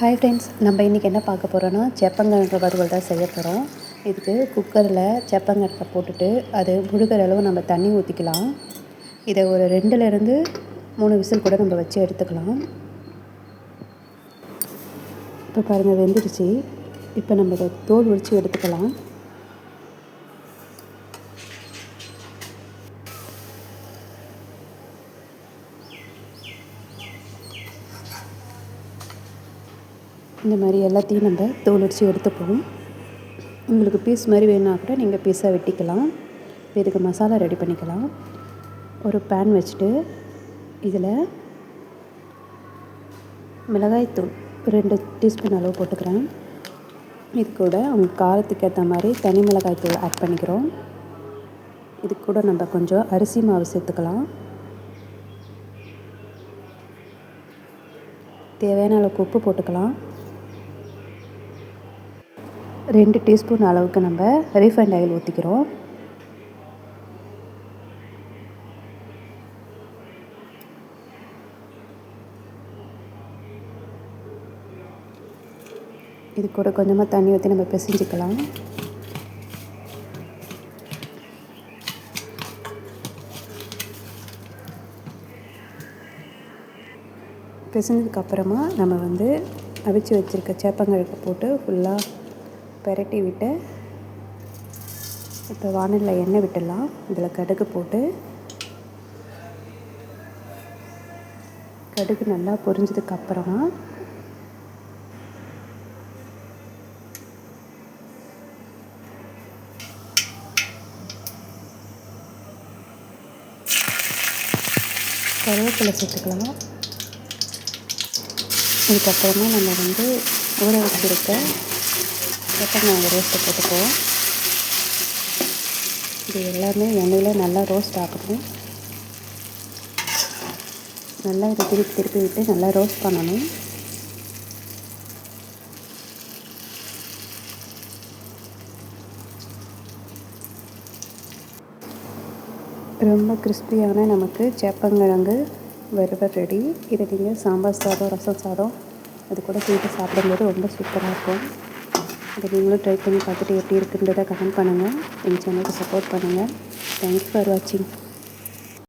Hi friends நம்ம இன்றைக்கி என்ன பார்க்க போகிறோன்னா செப்பங்கிழங்கு வறுவல் தான் செய்ய போகிறோம் இதுக்கு குக்கரில் செப்பங்கிழங்கை போட்டுட்டு அது முழுகிற அளவு நம்ம தண்ணி ஊற்றிக்கலாம் இதை ஒரு ரெண்டுலேருந்து மூணு விசில் கூட நம்ம வச்சு எடுத்துக்கலாம். இப்போ பாருங்கள் வெந்துடுச்சு இப்போ நம்ம இதை தோல் உரித்து எடுத்துக்கலாம். இந்த மாதிரி எல்லாத்தையும் நம்ம தோல் எடுத்துப்போம் உங்களுக்கு பீஸ் மாதிரி வேணுன்னா கூட நீங்கள் பீஸாக வெட்டிக்கலாம். இதுக்கு மசாலா ரெடி பண்ணிக்கலாம். ஒரு பேன் வச்சுட்டு இதில் மிளகாய்த்தூள் ரெண்டு டீஸ்பூன் அளவு போட்டுக்கிறேன். இது கூட அவங்க காரத்துக்கு ஏற்ற மாதிரி தனி மிளகாய்த்தூள் ஆட் பண்ணிக்கிறோம். இது கூட நம்ம கொஞ்சம் அரிசி மாவு சேர்த்துக்கலாம். தேவையான அளவுக்கு உப்பு போட்டுக்கலாம். ரெண்டு டீஸ்பூன் அளவுக்கு நம்ம ரீஃபைண்ட் ஆயில் ஊற்றிக்கிறோம் இது கூட கொஞ்சமாக தண்ணி ஊற்றி நம்ம பிசைஞ்சிக்கலாம். பிசைஞ்சதுக்கப்புறமா நம்ம வந்து அவிச்சு வச்சுருக்க சேப்பங்கிழக்கு போட்டு ஃபுல்லாக பெரட்டி விட்டு இப்போ வானலில் எண்ணெய் விட்டுடலாம். இதில் கடுகு போட்டு கடுகு நல்லா பொரிஞ்சதுக்கு அப்புறமா கருவேப்பிலை சேர்த்துக்கலாம். இதுக்கப்புறமா நம்ம வந்து ஊற வச்சுருக்க கொத்தமல்லி ரோஸ்ட்டை போட்டுக்குவோம் இது எல்லாமே எண்ணெயில் நல்லா ரோஸ்ட் ஆகணும் நல்லா இதை திருப்பி திருப்பி விட்டு நல்லா ரோஸ்ட் பண்ணணும். ரொம்ப கிறிஸ்பியான நமக்கு சேப்பங்கிழங்கு வறுவல் ரெடி இதை நீங்கள் சாம்பார் சாதம் ரசம் சாதம் அது கூட சேர்த்து சாப்பிடும்போது ரொம்ப சூப்பராக இருக்கும். இதை நீங்களும் ட்ரை பண்ணி பார்த்துட்டு எப்படி இருக்குன்றதை கமெண்ட் பண்ணுங்கள் எங்கள் சேனலுக்கு சப்போர்ட் பண்ணுங்கள் தேங்க்யூ ஃபார் வாட்சிங்